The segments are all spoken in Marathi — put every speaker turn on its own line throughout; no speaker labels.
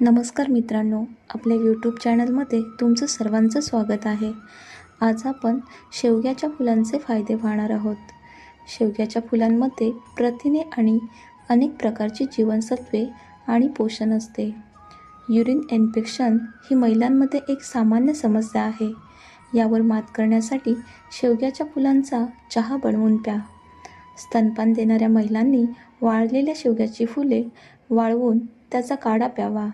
नमस्कार मित्रांनो आपल्या यूट्यूब चॅनलमध्ये तुमचं सर्वांचं स्वागत आहे. आज आपण शेवग्याच्या फुलांचे फायदे पाहणार आहोत. शेवग्याच्या फुलांमध्ये प्रथिने आणि अनेक प्रकारची जीवनसत्वे आणि पोषण असते. युरिन इन्फेक्शन ही महिलांमध्ये एक सामान्य समस्या आहे. यावर मात करण्यासाठी शेवग्याच्या फुलांचा चहा बनवून प्या. स्तनपान देणाऱ्या महिलांनी वाळलेल्या शेवग्याची फुले वाळवून त्याचा काढा प्यावा.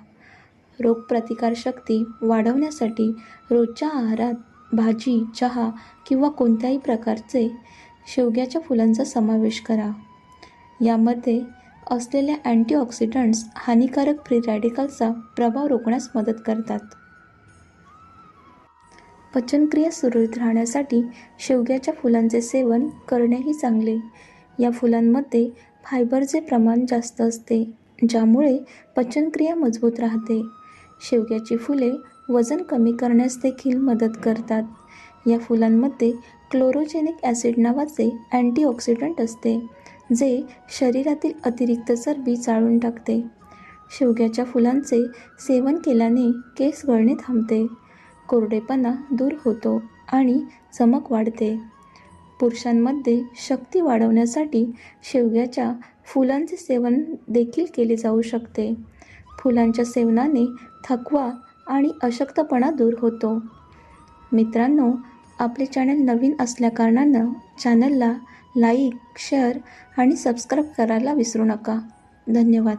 रोगप्रतिकारशक्ती वाढवण्यासाठी रोजच्या आहारात भाजी चहा किंवा कोणत्याही प्रकारचे शेवग्याच्या फुलांचा समावेश करा. यामध्ये असलेल्या अँटीऑक्सिडंट्स हानिकारक फ्री रॅडिकलचा प्रभाव रोखण्यास मदत करतात. पचनक्रिया सुरळीत राहण्यासाठी शेवग्याच्या फुलांचे सेवन करणेही चांगले. या फुलांमध्ये फायबरचे प्रमाण जास्त असते ज्यामुळे पचनक्रिया मजबूत राहते. शेवग्याची फुले वजन कमी करण्यास देखील मदत करतात. या फुलांमध्ये क्लोरोजेनिक ॲसिड नावाचे अँटीऑक्सिडंट असते जे शरीरातील अतिरिक्त चरबी चाळून टाकते. शेवग्याच्या फुलांचे सेवन केल्याने केस गळणे थांबते कोरडेपणा दूर होतो आणि चमक वाढते. पुरुषांमध्ये शक्ती वाढवण्यासाठी शेवग्याच्या फुलांचे सेवन देखील केले जाऊ शकते. फुलांच्या सेवनाने थकवा आणि अशक्तपणा दूर होतो. मित्रांनो आपले चॅनल नवीन असल्याकारणानं चॅनलला लाईक शेअर आणि सबस्क्राईब करायला विसरू नका. धन्यवाद.